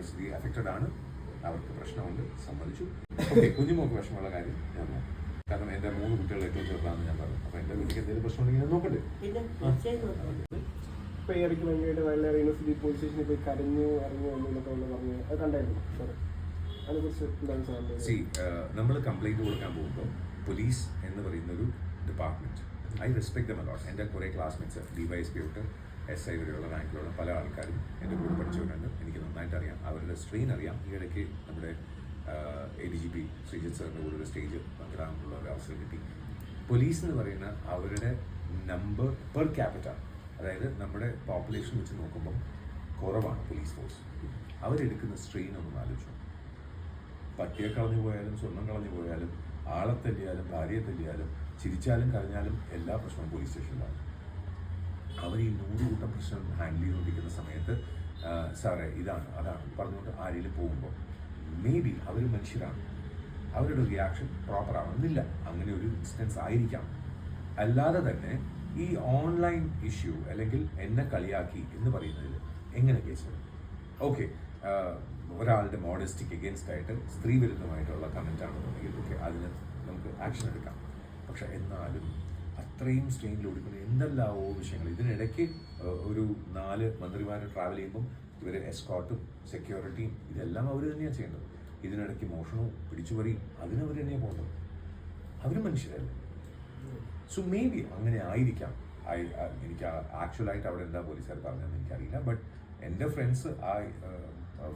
രേണുസ്ഥിതി affected ആണ്. അവർക്ക് പ്രശ്നമുണ്ട് സമ്മതിച്ചു. ഓക്കെ കുഞ്ഞുമോക്ക് വിഷമമുള്ള കാര്യം ഞാൻ നോക്കാം. കാരണം എന്റെ മൂന്ന് കുട്ടികൾ ഏറ്റവും ചെറുതാണെന്ന് ഞാൻ പറഞ്ഞു. അപ്പോൾ എന്റെ കുട്ടിക്ക് എന്തെങ്കിലും പ്രശ്നമുണ്ടെങ്കിൽ ഞാൻ നോക്കട്ടെ പിന്നെ തീർച്ചയായും നോക്കാം. ഇപ്പൊ ഈ ഇടയ്ക്ക് യൂണിവേഴ്സിറ്റി പോലീസ് സ്റ്റേഷനിൽ പോയി കരഞ്ഞു അറിഞ്ഞു എന്നൊക്കെ ഒന്ന് പറഞ്ഞു അത് കണ്ടായിരുന്നു. സി നമ്മൾ കംപ്ലൈന്റ് കൊടുക്കാൻ പോകുമ്പോൾ പോലീസ് എന്ന് പറയുന്ന ഒരു department I respect them a lot എന്റെ കുറേ classmates D Y S P തൊട്ട് എസ് ഐ വരെയുള്ള റാങ്കിലുള്ള പല ആൾക്കാരും എന്റെ കൂടെ പഠിച്ചവരുണ്ട്. എനിക്ക് നന്നായിട്ട് അറിയാം. അവരുടെ സ്ട്രെയിൻ അറിയാം. ഈ ഇടയ്ക്ക് നമ്മുടെ A D G P Sreejith സാറിന്റെ കൂടെ ഒരു സ്റ്റേജ് പങ്കിടാനുള്ള ഒരു അവസരം കിട്ടി. പോലീസ് എന്ന് പറയുന്ന അവരുടെ നമ്പർ പെർ ക്യാപിറ്റ അതായത് നമ്മുടെ പോപ്പുലേഷൻ വെച്ച് നോക്കുമ്പോൾ കുറവാണ് പോലീസ് ഫോഴ്സ് അവരെടുക്കുന്ന സ്ട്രെയിൻ ഒന്ന് ആലോചിച്ചു. പട്ടിയെ കളഞ്ഞു പോയാലും സ്വർണം കളഞ്ഞു പോയാലും ആളെ തല്ലിയാലും ഭാര്യയെ തല്ലിയാലും ചിരിച്ചാലും കരഞ്ഞാലും എല്ലാ പ്രശ്നവും പോലീസ് സ്റ്റേഷനിലാണ് അവർ ഈ നൂറ് കൂട്ടം പ്രശ്നം ഹാൻഡിൽ ചെയ്തുകൊണ്ടിരിക്കുന്ന സമയത്ത് സാറേ ഇതാണ് അതാണ് പറഞ്ഞുകൊണ്ട് ആരെങ്കിലും പോകുമ്പോൾ മേ ബി അവർ മനുഷ്യരാണ്. അവരുടെ റിയാക്ഷൻ പ്രോപ്പർ ആവണമെന്നില്ല അങ്ങനെ ഒരു ഇൻസ്റ്റൻസ് ആയിരിക്കാം. അല്ലാതെ തന്നെ ഈ ഓൺലൈൻ ഇഷ്യൂ അല്ലെങ്കിൽ എന്നെ കളിയാക്കി എന്ന് പറയുന്നതിൽ എങ്ങനെ കേസ് ഓക്കെ ഒരാളുടെ മോഡസ്റ്റിക്ക് എഗെയിൻസ്റ്റ് ആയിട്ട് സ്ത്രീ വിരുദ്ധമായിട്ടുള്ള കമന്റ് ആണെന്നുണ്ടെങ്കിൽ ഓക്കെ അതിന് നമുക്ക് ആക്ഷൻ എടുക്കാം. പക്ഷെ എന്നാലും അത്രയും സ്ട്രെയിനിൽ ഓടിക്കുന്നത് എന്തെല്ലാമോ വിഷയങ്ങൾ. ഇതിനിടയ്ക്ക് ഒരു നാല് മന്ത്രിമാർ ട്രാവൽ ചെയ്യുമ്പം ഇവർ എസ്കോട്ടും സെക്യൂരിറ്റിയും ഇതെല്ലാം അവർ തന്നെയാണ് ചെയ്യേണ്ടത്. ഇതിനിടയ്ക്ക് മോഷണവും പിടിച്ചുപറിയും അതിനവർ തന്നെയാണ് പോകുന്നത് അവർ മനുഷ്യരല്ലേ? സോ മേ ബി അങ്ങനെ ആയിരിക്കാം. എനിക്ക് ആക്ച്വലായിട്ട് അവിടെ എന്താ പോലീസുകാർ പറഞ്ഞതെന്ന് എനിക്കറിയില്ല. ബട്ട് എന്റെ ഫ്രണ്ട്സ് ആ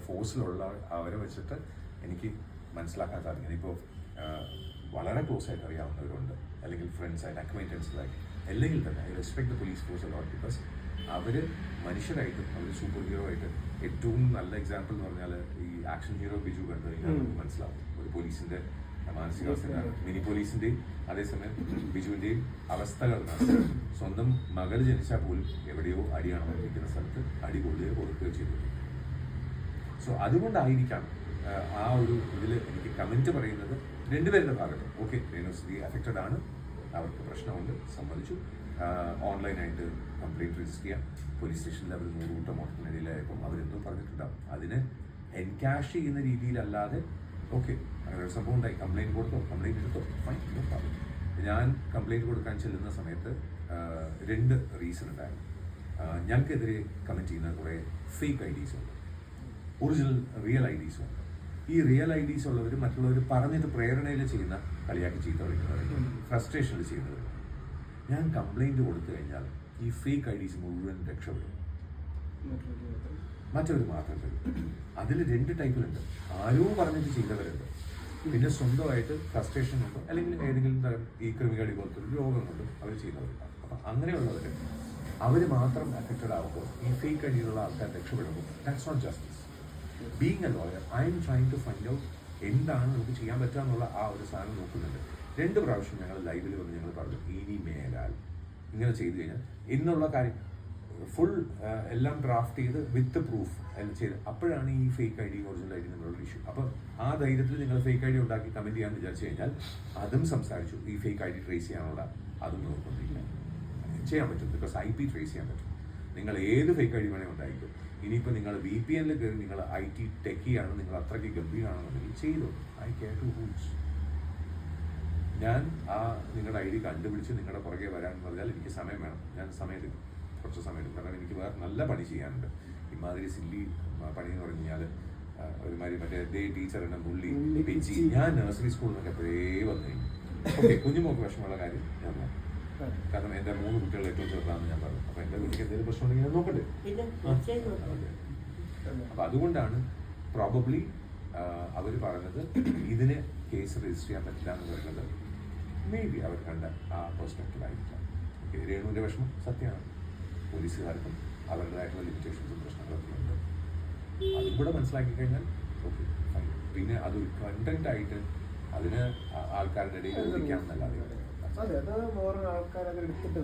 ഫോഴ്സിലുള്ള അവരെ വെച്ചിട്ട് എനിക്ക് മനസ്സിലാക്കാൻ സാധിക്കുന്നത് ഇപ്പോൾ വളരെ ക്ലോസ് ആയിട്ട് അറിയാവുന്നവരുണ്ട്. അല്ലെങ്കിൽ ഫ്രണ്ട്സ് ആയിട്ട് അക്വൈന്റൻസിലായിട്ട് അല്ലെങ്കിൽ തന്നെ I respect the police force a lot because അവർ മനുഷ്യരായിട്ടും അവർ സൂപ്പർ ഹീറോ ആയിട്ട് ഏറ്റവും നല്ല എക്സാമ്പിൾ എന്ന് പറഞ്ഞാൽ ഈ ആക്ഷൻ ഹീറോ ബിജു കണ്ടു കഴിഞ്ഞാൽ നമുക്ക് മനസ്സിലാവും. ഒരു പോലീസിന്റെ മാനസികാവസ്ഥ മിനി പോലീസിന്റെയും അതേസമയം ബിജുവിന്റെയും അവസ്ഥകൾ സ്വന്തം മകൾ ജനിച്ചാൽ പോലും എവിടെയോ അടിയാണ് ഇരിക്കുന്ന സ്ഥലത്ത് അടി കൊള്ളുകയോ കൊടുക്കുകയോ ചെയ്തു. സോ അതുകൊണ്ടായിരിക്കാം ആ, ഒരു ഇതിൽ എനിക്ക് കമന്റ് പറയുന്നത് രണ്ടുപേരുടെ ഭാഗത്ത്. ഓക്കെ രേണുസ്ഥിതി അഫക്റ്റഡ് ആണ്. അവർക്ക് പ്രശ്നമുണ്ട് സമ്മതിച്ചു. ഓൺലൈനായിട്ട് കംപ്ലൈന്റ് രജിസ്റ്റർ ചെയ്യാം. പോലീസ് സ്റ്റേഷനിൽ അവർ നൂറ് കൂട്ടം ഓട്ടത്തിനിടയിലായപ്പം അവരെന്തോ പറഞ്ഞിട്ടുണ്ടാവും. അതിന് എൻകാഷ് ചെയ്യുന്ന രീതിയിലല്ലാതെ ഓക്കെ അങ്ങനെ ഒരു സംഭവം ഉണ്ടായി. കംപ്ലൈന്റ് കൊടുത്തോ കംപ്ലൈന്റ് എടുത്തോ ഫൈൻ നോ പ്രോബ്ലം ഞാൻ കംപ്ലൈന്റ് കൊടുക്കാൻ ചെല്ലുന്ന സമയത്ത് രണ്ട് റീസൺ ഉണ്ടായിരുന്നു. ഞങ്ങൾക്കെതിരെ കമന്റ് ചെയ്യുന്ന കുറേ ഫേക്ക് ഐ ഉണ്ട്. ഒറിജിനൽ റിയൽ ഐ ഡീസും ഉണ്ട്. ഈ റിയൽ ഐ ഡീസ് ഉള്ളവർ മറ്റുള്ളവർ പറഞ്ഞിട്ട് പ്രേരണയിൽ ചെയ്യുന്ന കളിയാക്കി ചീത്ത വിളിക്കുന്നവരുണ്ട് ഫ്രസ്ട്രേഷനിൽ ചെയ്യുന്നവരുണ്ട് ഞാൻ കംപ്ലൈന്റ് കൊടുത്തു കഴിഞ്ഞാൽ ഈ ഫേക്ക് ഐ ഡീസ് മുഴുവൻ രക്ഷപ്പെടും. മറ്റവർ മാത്രം തരും അതിൽ രണ്ട് ടൈപ്പിലുണ്ട് ആരോ പറഞ്ഞിട്ട് ചെയ്തവരുണ്ട്. പിന്നെ സ്വന്തമായിട്ട് ഫ്രസ്ട്രേഷൻ കൊണ്ടോ അല്ലെങ്കിൽ ഏതെങ്കിലും തരം ഈ ക്രിമികളി പോലത്തെ ഒരു രോഗം കൊണ്ടും അവർ ചെയ്യുന്നവരുണ്ട്. അപ്പം അങ്ങനെയുള്ളവർ അവർ മാത്രം അഫക്റ്റഡ് ആകുമ്പോൾ ഈ ഫേക്ക് അടിയിലുള്ള ആൾക്കാർ രക്ഷപ്പെടുമ്പോൾ that's not justice being a lawyer I'm trying to find out എന്താണ് നമുക്ക് ചെയ്യാൻ പറ്റുക എന്നുള്ള ആ ഒരു സാധനം നോക്കുന്നുണ്ട്. രണ്ട് പ്രാവശ്യം ഞങ്ങൾ ലൈവിൽ വന്ന് ഞങ്ങൾ പറഞ്ഞു ഇനി മേലാൽ. ഇങ്ങനെ ചെയ്തു കഴിഞ്ഞാൽ ഇന്നുള്ള കാര്യം ഫുൾ എല്ലാം ഡ്രാഫ്റ്റ് ചെയ്ത് വിത്ത് പ്രൂഫ് എല്ലാം ചെയ്ത്. അപ്പോഴാണ് ഈ fake I D original I D issue അപ്പോൾ ആ ധൈര്യത്തിൽ നിങ്ങൾ ഫേക്ക് ഐ ഡി ഉണ്ടാക്കി കമന്റ് ചെയ്യാമെന്ന് വിചാരിച്ചു കഴിഞ്ഞാൽ അതും സംസാരിച്ചു. ഈ ഫേക്ക് ഐ ഡി ട്രേസ് ചെയ്യാനുള്ള അതും നോക്കുന്നില്ല ചെയ്യാൻ പറ്റും. ബിക്കോസ് ഐ പി ട്രേസ് ചെയ്യാൻ പറ്റും. നിങ്ങൾ ഏത് ഫേക്ക് ഐ ഡി വേണേൽ ഉണ്ടായിരിക്കും. ഇനിയിപ്പോൾ നിങ്ങൾ വി പി എന്നിൽ കയറി നിങ്ങൾ ഐ ടി ടെക്കിയാണ് നിങ്ങൾ അത്രയ്ക്ക് ഗംഭീരമാണെന്നുണ്ടെങ്കിൽ ചെയ്തു? ഐ കെയർ ടു ഹൂസ് ഞാൻ ആ നിങ്ങളുടെ ഐ ഡി കണ്ടുപിടിച്ച് നിങ്ങളുടെ പുറകെ വരാൻ പറഞ്ഞാൽ എനിക്ക് സമയം വേണം. ഞാൻ സമയം എടുക്കും. കുറച്ച് സമയം എടുക്കും. കാരണം എനിക്ക് വേറെ നല്ല പണി ചെയ്യാനുണ്ട്. ഇമാതിരി സില്ലി പണി എന്ന് പറഞ്ഞു കഴിഞ്ഞാൽ ഒരുമാതിരി മറ്റേ ദേ ടീച്ചർ എന്നെ പുള്ളി. ഞാൻ നഴ്സറി സ്കൂളിൽ നിന്നൊക്കെ എപ്പോഴേ വന്നു കഴിഞ്ഞു. ഓക്കെ കുഞ്ഞുമോക്ക് വിഷമമുള്ള കാര്യം ഞാൻ നോക്കാം കാരണം എന്റെ മൂന്ന് കുട്ടികൾ ഏറ്റവും ചെറുതാണെന്ന് ഞാൻ പറഞ്ഞു. അപ്പൊ എന്റെ കുട്ടിക്ക് എന്തെങ്കിലും പ്രശ്നമുണ്ടെങ്കിൽ ഞാൻ നോക്കട്ടെ പിന്നെ തീർച്ചയായും അപ്പൊ അതുകൊണ്ടാണ് പ്രോബബ്ലി അവർ പറഞ്ഞത് ഇതിന് കേസ് രജിസ്റ്റർ ചെയ്യാൻ പറ്റില്ല എന്ന് പറയുന്നത് മേ ബി അവർ കണ്ട ആ പെർസ്പെക്റ്റീവായിരിക്കാം ഓക്കെ രേണുവിന്റെ വിഷമം സത്യമാണ്. പോലീസുകാർക്കും അവരുടേതായിട്ടുള്ള ലിമിറ്റേഷൻസും പ്രശ്നങ്ങളൊക്കെ ഉണ്ട്. അതും കൂടെ മനസ്സിലാക്കി കഴിഞ്ഞാൽ ഓക്കെ ഫൈൻ പിന്നെ അതൊരു കണ്ടന്റ് ആയിട്ട് അതിന് ആൾക്കാരുടെ ഇടയിൽ എത്തിക്കാം എന്നല്ലാതെ. അതെ അത് വേറെ ആൾക്കാർ അത് എടുത്തിട്ട്